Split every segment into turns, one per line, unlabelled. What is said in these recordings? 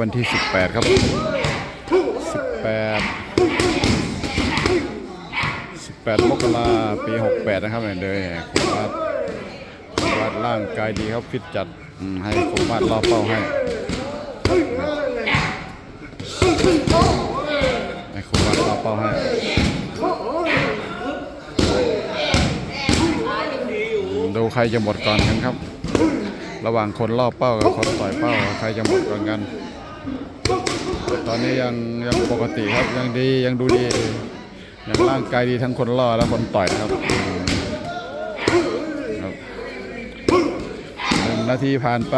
วันที่ 18 ครับ 18 18 มกราปี 68 นะครับเนี่ยโดยคุณวาดคุณวาดร่างกายดีครับฟิตจัดให้คุณวาดล่อเป้าให้ให้คุณวาดล่อเป้าให้ดูใครจะหมดก่อนกันครับ ระหว่างคนล่อเป้ากับคนต่อยเป้าใครจะหมดก่อนกัน ตอนนี้ยังยังปกติครับยังดียังดูดียังร่างกายดีทั้งคนล่อและคนต่อยครับหนึ่งนาทีผ่านไป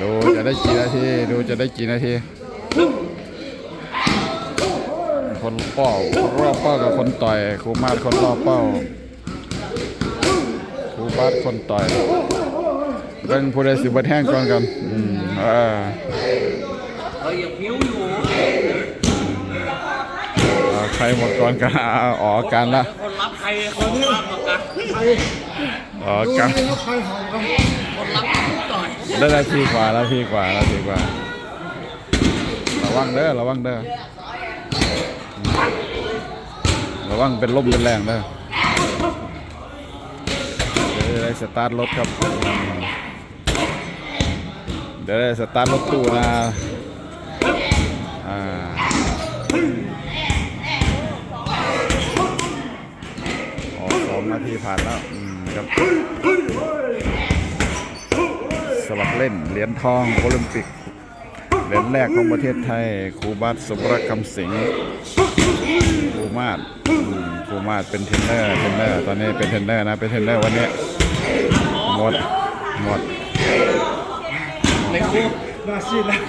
ดูจะได้กี่นาทีดูจะได้กี่นาที คนเป้ารอบเป้ากับคนต่อยครูมาดคนรอบเป้า บาสคนต่อยเรื่องผู้ใดสิบดแห้งก่อนกันอืมเออ
เฮ้ยยังพิ้วอยู่
เอาใครหมดก่อนกันอาอกอาการละ
คนรับใครคนรับประกัน
ออกอาการ
คนรับต่อย
ได้นาทีกว่าแล้วทีกว่าแล้วทีกว่า ระวังเด้อระวังเด้อระวังเป็นลมเป็นแรงเด้อ ดี๋ยวได้สตาร์ทรถครับ เดี๋ยวได้สตาร์ทรถตู้นะอ่าอ๋อสองนาทีผ่านแล้วอืมครับสมัครเล่นเหรียญทองโอลิมปิกเหรียญแรกของประเทศไทยครูบัตสมรักคำสิงห์ครูมาศอืมครูมาศเป็นเทรนเนอร์เทรนเนอร์ตอนนี้เป็นเทรนเนอร์นะเป็นเทรนเนอร์วันนี้ หมด หมด
ไม่รู้
น่าซีดแล้ว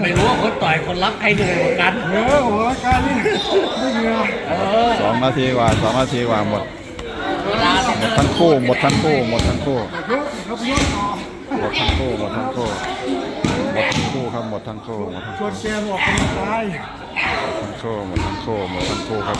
ไม่รู้ว่าคนต่อยคนรับใครเหนื่อยกว่ากัน
เออหัวการนี่ไม่เหงื่อ
เออ
สองนาทีกว่าสองนาทีกว่าหมด
เวลา
หมดทั้งคู่หมดทั้งคู่หมดทั้งคู่
เยอะครับเยอะต่อ
หมดทั้งคู่หมดทั้งคู่หมดทั้งคู่ครับหมดทั้งคู่หมดทั้ง
ชวนแกออกกำลังกาย
คู่หมดทั้งคู่หมดทั้งคู่หมดทั้งคู่ครับ